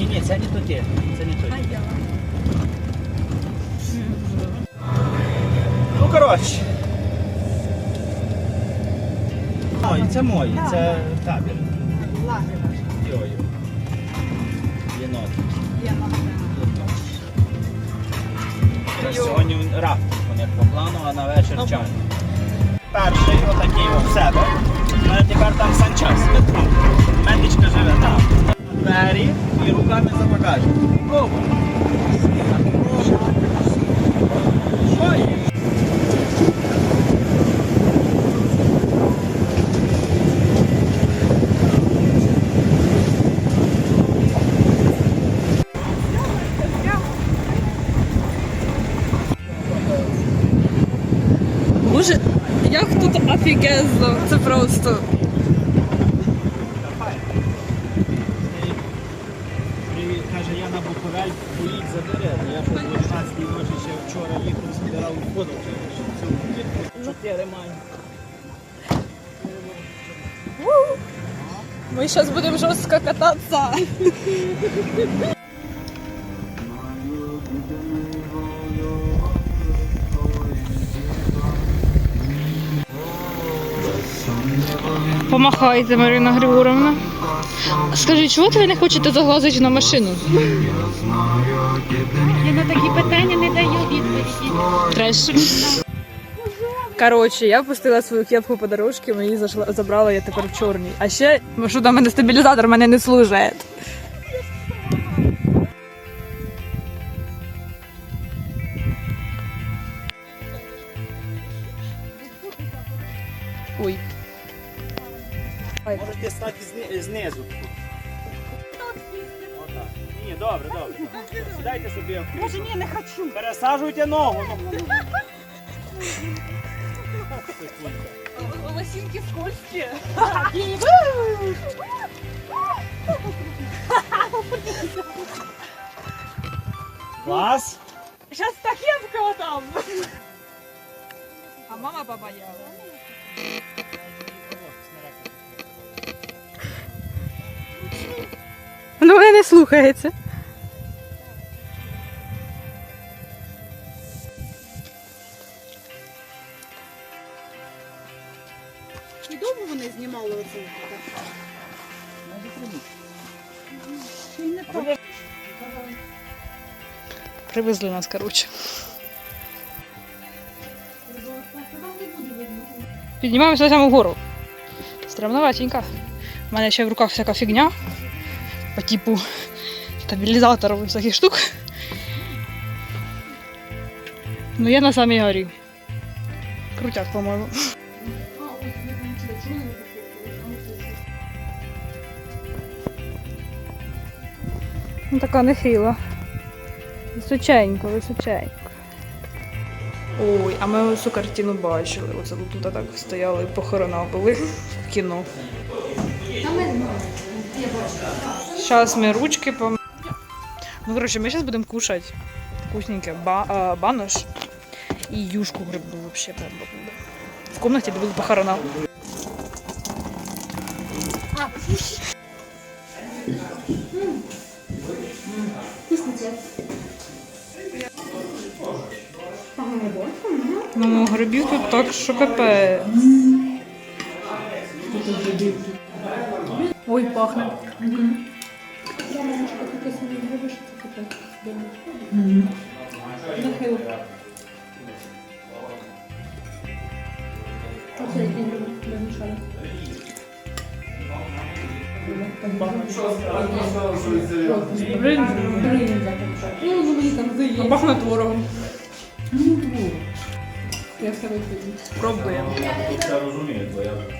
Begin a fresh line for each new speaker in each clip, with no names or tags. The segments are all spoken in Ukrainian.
Ні, ні, це не то ті. Це не то ті. Ну, коротше. Мої, це мої, це табір. Йою. Єнотики. Це Сьогодні рафтинг вони по плану, а на вечір чай. Перший отакий у себе. У мене тепер там санчас. Медичка живе там. Двері і руками за є?
Боже, як тут офігезно, це просто.
Каже, я на Буковель, поїдь забере. Я вже до 12 ночі ще вчора їхав, збирав входив чотири маю.
Ми зараз будемо жорстко кататися. Помахайте, Марина Григоровна. Скажіть, чого ви не хочете заглазити на машину?
Я на такі питання не даю відповіді.
Треш. Коротше, я пустила свою кепку по дорожці, мені зайшла, забрала я тепер в чорній. А ще, що там мене стабілізатор мене не служить.
Можете стати зни- знизу. Отак. Ні, добре, добре. Сідайте собі в крісло.
Боже, ні, не хочу.
Пересаджуйте ногу. ну.
Лосинки скользкі.
Клас.
Зараз такенка там. А мама побояла. Ну, ви не слухається.
І довго вони знімали оце?
Привезли нас, коротше. Піднімаємося на саму гору. Стремноватенько. У мене ще в руках всяка фігня. По типу стабілізаторів і всяких штук. Ну я на самій горі. Крутяк, по-моєму. Ну така нехила. Височенько, височенько. Ой, а ми цю картину бачили. Оце тут так стояли, похорона були в кіно. Зараз ми ручки пом... Ну, коротше, ми зараз будемо кушати вкусненьке ба- а, банош і юшку грибну вообще прям. В комнаті, де похорона. Ну, грибів тут так, що капець. Ой, пахне. А Пахне творогом. Пробуємо.
Це розумію, бо я на країнки тут.
Симпатично.
З
Прикусом
Що більше понравилося?
Spasco краще, але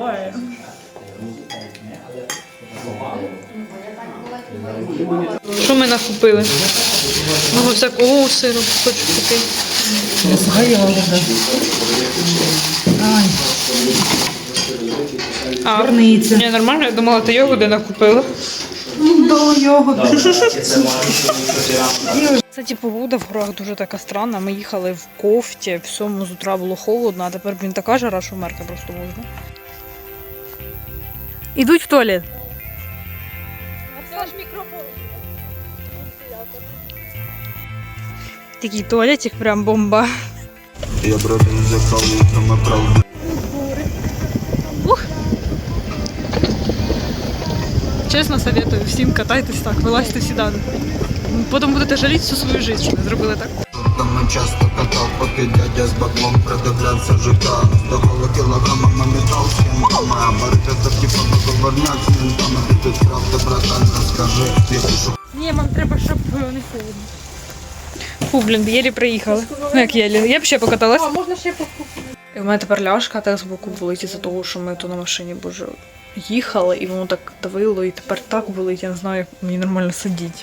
Ой. Що ми накупили? Ну, всякого сиру хочу купити. А. Ні, нормально, я думала, ти йогурти накупила.
До його.
Кстати, погода в горах дуже така странна. Ми їхали в кофті, всьому з утра було холодно, а тепер, блін, така жара, що мерка просто можна. Ідуть в туалет. Такий туалетик прям бомба.
Я брати не брат взяв літами правди.
Чесно советую всім катайтесь так, вилазьте сюди. Потім будете жаліти всю свою життя, що не зробили так.
Там часто катав, поки дядя з баблом придивлявся життя. Здавали кілограмами метал з кінками, а барка так типа договорняк з мінтами. Ти тут правда, братан, розкажи, якщо що
Ні, вам треба, щоб не холодно. Фу, блін, єлі приїхали. Ну як єлі. Я б ще покаталась.
А, можна ще покупити.
І в мене тепер ляшка так з боку болить із-за того, що ми то на машині, боже, їхали, і воно так давило, і тепер так болить, я не знаю, як мені нормально сидіти.